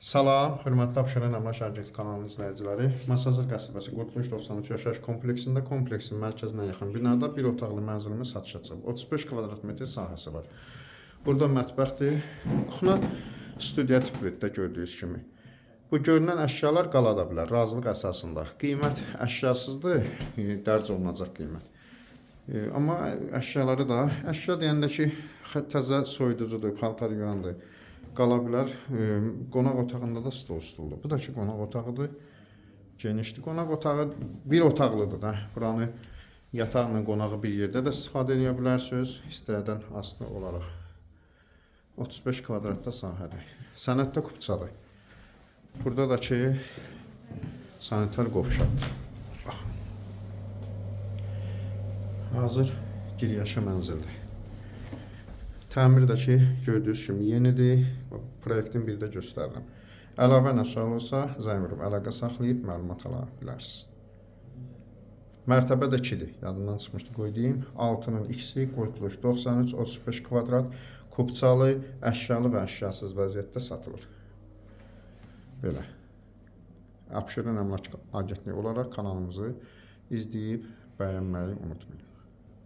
Salam, hörmətli Abşeron Əmlak Agentlik kanalının izləyiciləri. Masazır qəsəbəsi Qurtuluş 93 yaşayış kompleksində kompleksin mərkəzinə yaxın binada bir otaqlı mənzilimiz satışa çıxıb. 35 kvadrat metr sahəsi var. Burada mətbəxdir. Kuxna studiya tipində gördüyünüz kimi. Bu görünən əşyalar qala da bilər razılıq əsasında. Qiymət əşyasızdır, e, dərc olunacaq qiymət. E, Amma əşyaları da, əşya deyəndə ki, təzə soyuducudur, paltar yuyandır. Qala bilər. E, Qonaq otağında da stol stuldur. Bu da ki, qonaq otağıdır. Genişdir. Qonaq otağı bir otaqlıdır da. Buranı yataqla qonağı bir yerdə də istifadə edə bilərsiniz, istədən asılı olaraq. 35 kvadratda sahədir. Sənəddə kupçadır. Burada da ki sanitar qovşaqdır. Bax. Hazır giryaşa mənzildir. Təmir də ki gördüyünüz kimi yenidir. Proyektin bir də göstərirəm. Əlavə nə sual olsa zəng vurub əlaqə saxlayıb məlumat ala bilərsiniz. Mərtəbə də 2-dir. Yadımdan çıxmışdı qoy deyim. 6-nın ikisi qurtuluş 93 35 kvadrat kupçalı, əşyalı və əşyasız vəziyyətdə satılır. Belə. Abşeron Əmlak Agentliyi olaraq kanalımızı izləyib bəyənməyi unutmayın.